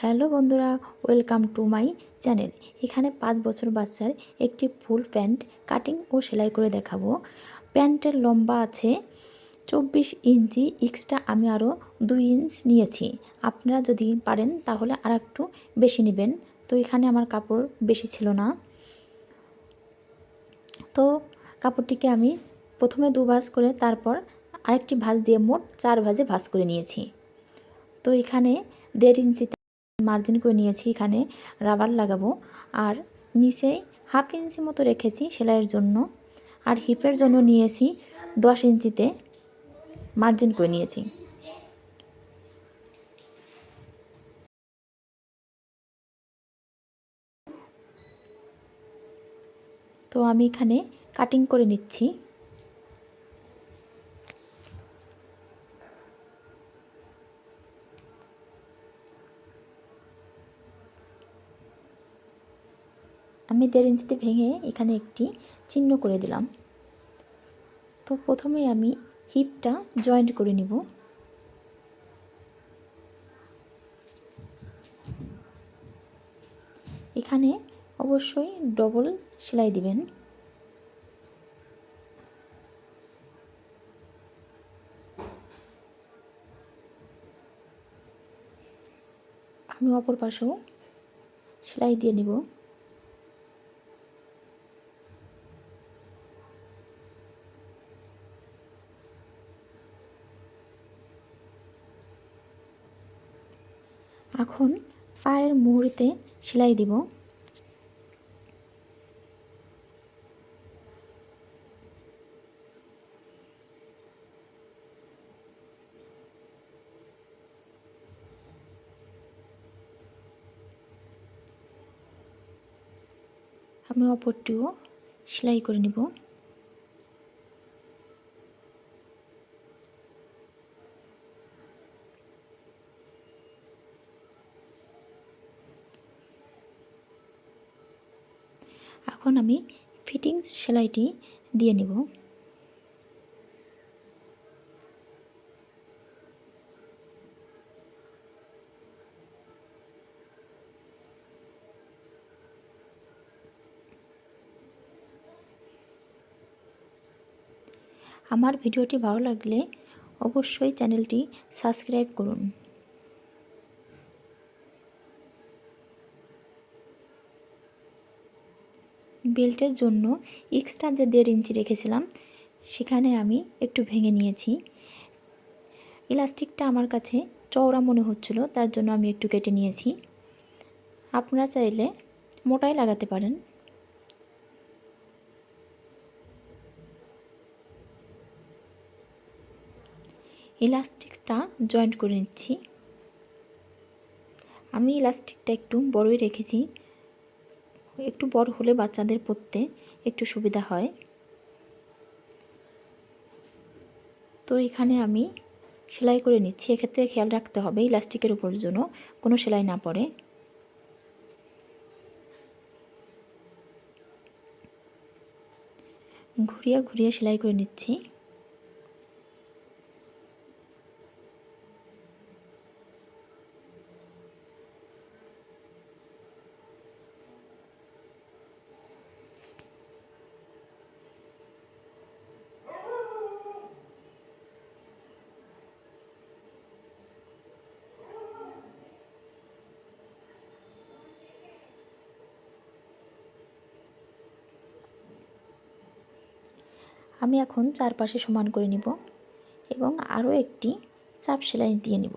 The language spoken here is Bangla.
হ্যালো বন্ধুরা, ওয়েলকাম টু মাই চ্যানেল। এখানে পাঁচ বছর বাচ্চার একটি ফুল প্যান্ট কাটিং ও সেলাই করে দেখাবো। প্যান্টের লম্বা আছে চব্বিশ ইঞ্চি, এক্সট্রা আমি আরও দুই ইঞ্চ নিয়েছি। আপনারা যদি পারেন তাহলে আর একটু বেশি নেবেন। তো এখানে আমার কাপড় বেশি ছিল না। তো কাপড়টিকে আমি প্রথমে দু ভাঁজ করে তারপর আরেকটি ভাঁজ দিয়ে মোট চার ভাঁজে ভাঁজ করে নিয়েছি। তো এখানে দেড় ইঞ্চিতে মার্জিন করে নিয়েছি, এখানে রাবার লাগাবো। আর নিচে হাফ ইঞ্চি মতো রেখেছি সেলাইয়ের জন্য। আর হিপের জন্য নিয়েছি দশ ইঞ্চিতে মার্জিন করে নিয়েছি। তো আমি এখানে কাটিং করে নিচ্ছি। আমি দেড় ইঞ্চিতে ভেঙে এখানে একটি চিহ্ন করে দিলাম। তো প্রথমে আমি হিপটা জয়েন্ট করে নিব। এখানে অবশ্যই ডবল সেলাই দিবেন। আমি অপর পাশেও সেলাই দিয়ে নিব। এখন পায়ের মুহুরিতে সেলাই দিব। আমি অপরটিও সেলাই করে নিব। এখন আমি ফিটিংস সেলাইটি দিয়ে নেব। আমার ভিডিওটি ভালো লাগলে অবশ্যই চ্যানেলটি সাবস্ক্রাইব করুন। বেল্টের জন্য এক্সট্রা যে দেড় ইঞ্চি রেখেছিলাম, সেখানে আমি একটু ভেঙে নিয়েছি। ইলাস্টিকটা আমার কাছে চওড়া মনে হচ্ছিল, তার জন্য আমি একটু কেটে নিয়েছি। আপনারা চাইলে মোটাই লাগাতে পারেন। ইলাস্টিকটা জয়েন্ট করে নিচ্ছি। আমি ইলাস্টিকটা একটু বড়ই রেখেছি। একটু বড় হলে বাচ্চাদের পরতে একটু সুবিধা হয়। তো এখানে আমি সেলাই করে নিচ্ছি। এক্ষেত্রে খেয়াল রাখতে হবে ইলাস্টিকের উপর জন্য কোনো সেলাই না পড়ে। ঘুরিয়ে ঘুরিয়ে সেলাই করে নিচ্ছি। আমি এখন চারপাশে সমান করে নিব এবং আরও একটি চাপ সেলাই দিয়ে নিব।